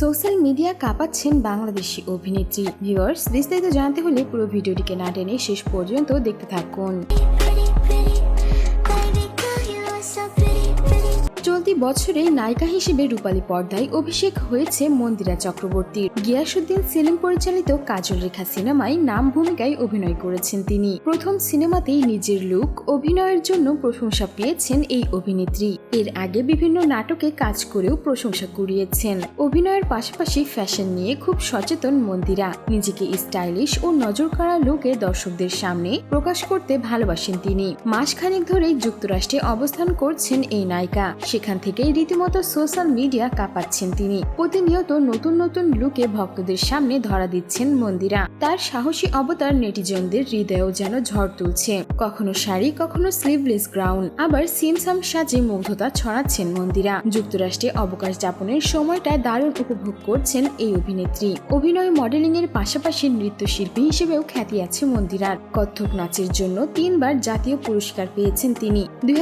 Social media কাঁপাচ্ছেন Bangladeshi অভিনেত্রী। Viewers, বিস্তারিত জানতে হলে পুরো ভিডিওটিকে না টেনে শেষ পর্যন্ত দেখতে থাকুন. চলতি বছরে নায়িকা হিসেবে রূপালী পর্দায় অভিষেক হয়েছে মন্দিরা চক্রবর্তীর। গিয়াসুদ্দিন সেলিম পরিচালিত কাজল রেখা সিনেমায় নাম ভূমিকায় অভিনয় করেছেন তিনি। প্রথম সিনেমাতেই নিজের লুক, অভিনয়ের জন্য প্রশংসা পেয়েছেন এই অভিনেত্রী। এর আগে বিভিন্ন নাটকে কাজ করেও প্রশংসা কুড়িয়েছেন। অভিনয়ের পাশাপাশি ফ্যাশন নিয়ে খুব সচেতন মন্দিরা। নিজেকে স্টাইলিশ ও নজর কাড়া লুকে দর্শকদের সামনে প্রকাশ করতে ভালোবাসেন তিনি। মাসখানেক ধরেই যুক্তরাষ্ট্রে অবস্থান করছেন এই নায়িকা। সেখান থেকেই রীতিমতো সোশ্যাল মিডিয়া কাঁপাচ্ছেন তিনি। প্রতিনিয়ত নতুন নতুন লুকে ভক্তদের সামনে ধরা দিচ্ছেন মন্দিরা। তার সাহসী অবতার নেটিজনদের হৃদয়েও যেন ঝড় তুলছে। কখনো শাড়ি, কখনো স্লিভলেস গ্রাউন্ড আবার সিমসাম সাজে মুগ্ধতা ছড়াচ্ছেন মন্দিরা। যুক্তরাষ্ট্রে অবকাশ যাপনের সময়টা দারুণ উপভোগ করছেন এই অভিনেত্রী। অভিনয় মডেলিং এর পাশাপাশি নৃত্যশিল্পী হিসেবেও খ্যাতি আছে মন্দিরার। কত্থক নাচের জন্য তিনবার জাতীয় পুরস্কার পেয়েছেন তিনি। দুই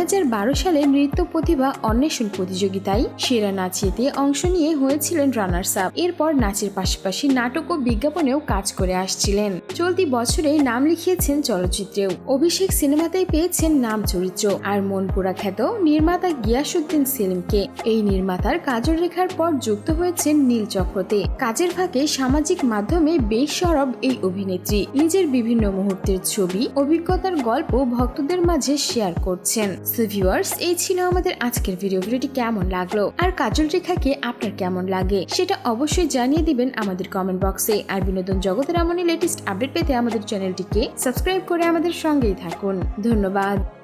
সালে নৃত্য প্রতিভা অন্বেষণ প্রতিযোগিতায় সেরা নাচিয়েতে অংশ নিয়ে হয়েছিলেন রানার্স আপ এরপর নাচের পাশাপাশি নাটক ও বিজ্ঞাপনেও কাজ করে আসছিলেন। চলতি বছরে নাম লিখিয়েছেন চলচ্চিত্রেও। অভিষেক সিনেমাতেই পেয়েছেন নাম চরিত্র। আর মন পোড়া খ্যাত নির্মাতা গিয়াসুদ্দিন সেলিমকে এই নির্মাতার কাজল রেখার পর যুক্ত হয়েছেন নীল চক্রতে। কাজের ফাঁকে সামাজিক মাধ্যমে বেশ সরব এই অভিনেত্রী। নিজের বিভিন্ন মুহূর্তের ছবি, অভিজ্ঞতার গল্প ভক্তদের মাঝে শেয়ার করছেন। ভিউয়ার্স এই ছিল আমাদের আজকের ভিডিও ভিডিওটি কেমন লাগল? আর কাজল রেখাকে আপনার কেমন লাগে? সেটা অবশ্যই জানিয়ে দিবেন আমাদের কমেন্ট বক্সে আর বিনোদন জগতের এমনই লেটেস্ট আপডেট পেতে আমাদের চ্যানেলটিকে সাবস্ক্রাইব করে আমাদের সঙ্গেই থাকুন। ধন্যবাদ।